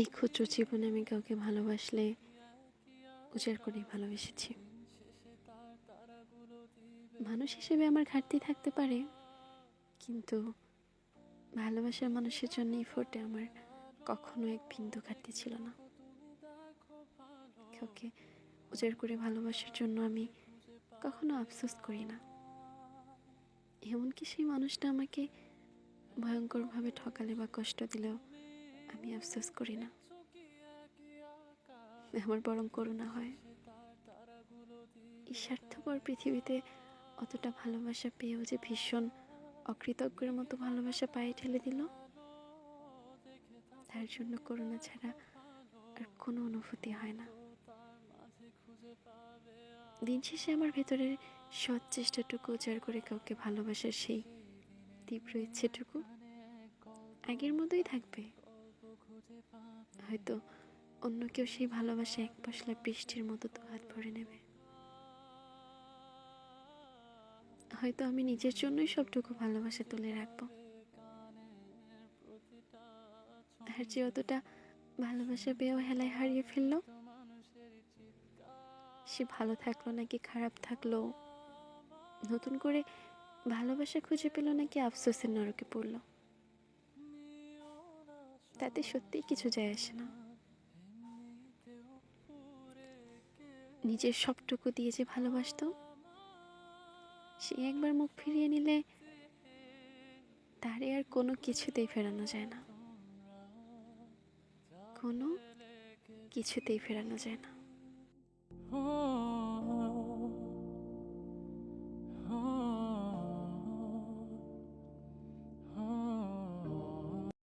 এই ক্ষুদ্র জীবনে আমি কাউকে ভালোবাসলে উজাড় করেই ভালোবেসেছি। মানুষ হিসেবে আমার ঘাটতি থাকতে পারে, কিন্তু ভালোবাসার মানুষের জন্য এই ফোটে আমার কখনো এক বিন্দু ঘাটতি ছিল না। কাউকে উজাড় করে ভালোবাসার জন্য আমি কখনো আফসোস করি না। এমনকি সেই মানুষটা আমাকে ভয়ঙ্করভাবে ঠকালে বা কষ্ট দিলেও আমি আফসোস করি না। আমার বরং করুণা হয়। এই স্বার্থপর পৃথিবীতে অতটা ভালোবাসা পেয়েও যে ভীষণ অকৃতজ্ঞের মতো ভালোবাসা পায়ে ঠেলে দিল, তার জন্য করুণা ছাড়া আর কোনো অনুভূতি হয় না। দিন শেষে আমার ভেতরের সৎ চেষ্টাটুকু উজাড় করে কাউকে ভালোবাসার সেই তীব্র ইচ্ছেটুকু আগের মতোই থাকবে। হয়তো অন্য কেউ সেই ভালোবাসা এক পশলা বৃষ্টির মতো তো হাত ভরে নেবে। হয়তো আমি নিজের জন্যই সবটুকু ভালোবাসা তুলে রাখব। আর যে অতটা ভালোবাসা পেয়েও হেলায় হারিয়ে ফেলল, সে ভালো থাকল নাকি খারাপ থাকল, নতুন করে ভালোবাসা খুঁজে পেল নাকি আফসোসের নরকে পড়ল। তাতে সত্যিই কিছু যায় আসে না। নিজের সবটুকু দিয়ে যে ভালোবাসতো, সে একবার মুখ ফিরিয়ে নিলে তারে আর কোনো কিছুতেই ফেরানো যায় না। কোনো কিছুতেই ফেরানো যায় না।